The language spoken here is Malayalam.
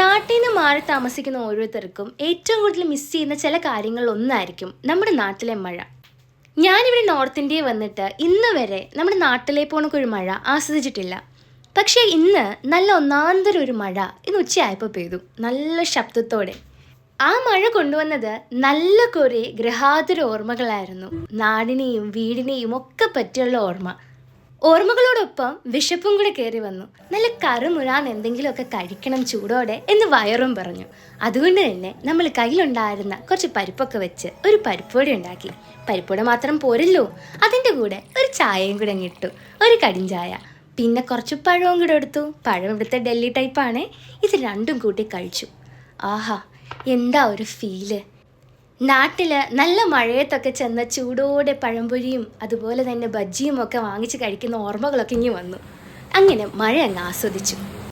നാട്ടിൽ നിന്ന് മാറി താമസിക്കുന്ന ഓരോരുത്തർക്കും ഏറ്റവും കൂടുതൽ മിസ് ചെയ്യുന്ന ചില കാര്യങ്ങളിൽ ഒന്നായിരിക്കും നമ്മുടെ നാട്ടിലെ മഴ. ഞാനിവിടെ നോർത്ത് ഇന്ത്യയിൽ വന്നിട്ട് ഇന്ന് വരെ നമ്മുടെ നാട്ടിലെ പോണക്ക് ഒരു മഴ ആസ്വദിച്ചിട്ടില്ല. പക്ഷേ ഇന്ന് നല്ല ഒന്നാന്തര ഒരു മഴ ഇന്ന് ഉച്ചയായപ്പോൾ പെയ്തു. നല്ല ശബ്ദത്തോടെ. ആ മഴ കൊണ്ടുവന്നത് നല്ല കുറേ ഗ്രഹാതുര ഓർമ്മകളായിരുന്നു. നാടിനെയും വീടിനെയും ഒക്കെ പറ്റിയുള്ള ഓർമ്മ. ഓർമ്മകളോടൊപ്പം വിശപ്പും കൂടെ കയറി വന്നു. നല്ല കറുമുഴാൻ എന്തെങ്കിലുമൊക്കെ കഴിക്കണം ചൂടോടെ എന്ന് വയറും പറഞ്ഞു. അതുകൊണ്ട് തന്നെ നമ്മൾ കയ്യിലുണ്ടായിരുന്ന കുറച്ച് പരിപ്പൊക്കെ വെച്ച് ഒരു പരിപ്പൊടി ഉണ്ടാക്കി. പരിപ്പൊടി മാത്രം പോരല്ലോ. അതിന്റെ കൂടെ ഒരു ചായയും കൂടെ അങ്ങ് ഇട്ടു. ഒരു കടിഞ്ചായ പിന്നെ കുറച്ച് പഴവും കൂടെ എടുത്തു. പഴം ഇവിടുത്തെ ഡൽഹി ടൈപ്പാണ് ഇത് രണ്ടും കൂട്ടി കഴിച്ചു. ആഹാ എന്താ ഒരു ഫീൽ നാട്ടിൽ നല്ല മഴയത്തൊക്കെ ചെന്ന ചൂടോടെ പഴംപൊരിയും അതുപോലെ തന്നെ ബജ്ജിയും ഒക്കെ വാങ്ങിച്ച് കഴിക്കുന്ന ഓർമ്മകളൊക്കെ ഇങ്ങി വന്നു. അങ്ങനെ മഴ അങ്ങ് ആസ്വദിച്ചു.